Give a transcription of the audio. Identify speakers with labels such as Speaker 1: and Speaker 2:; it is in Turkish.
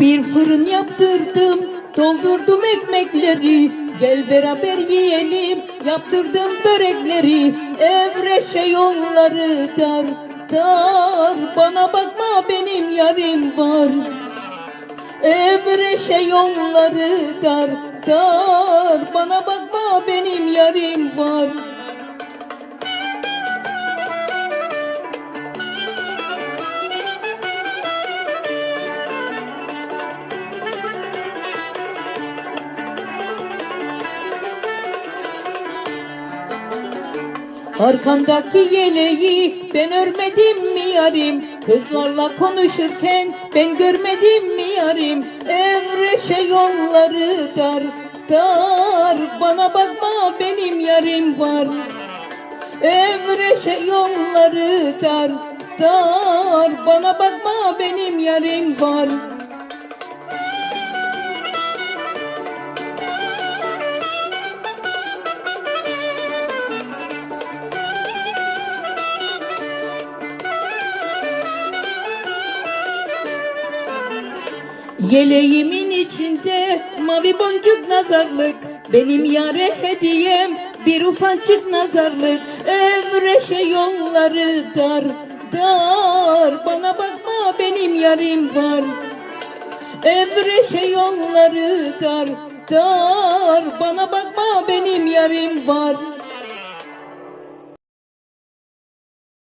Speaker 1: Bir fırın yaptırdım, doldurdum ekmekleri. Gel beraber yiyelim, yaptırdım börekleri. Evreşe yolları dar, dar. Bana bakma benim yarim var. Evreşe yolları dar, dar. Bana bakma benim yarim var. Arkandaki yeleği ben örmedim mi yarim? Kızlarla konuşurken ben görmedim mi yarim? Evreşe yolları dar, dar. Bana bakma benim yarim var. Evreşe yolları dar, dar. Bana bakma benim yarim var. Yeleğimin içinde mavi boncuk nazarlık Benim yare hediyem bir ufacık nazarlık. Evreşe yolları dar dar. Bana bakma benim yarim var. Evreşe yolları dar dar. Bana bakma benim yarim var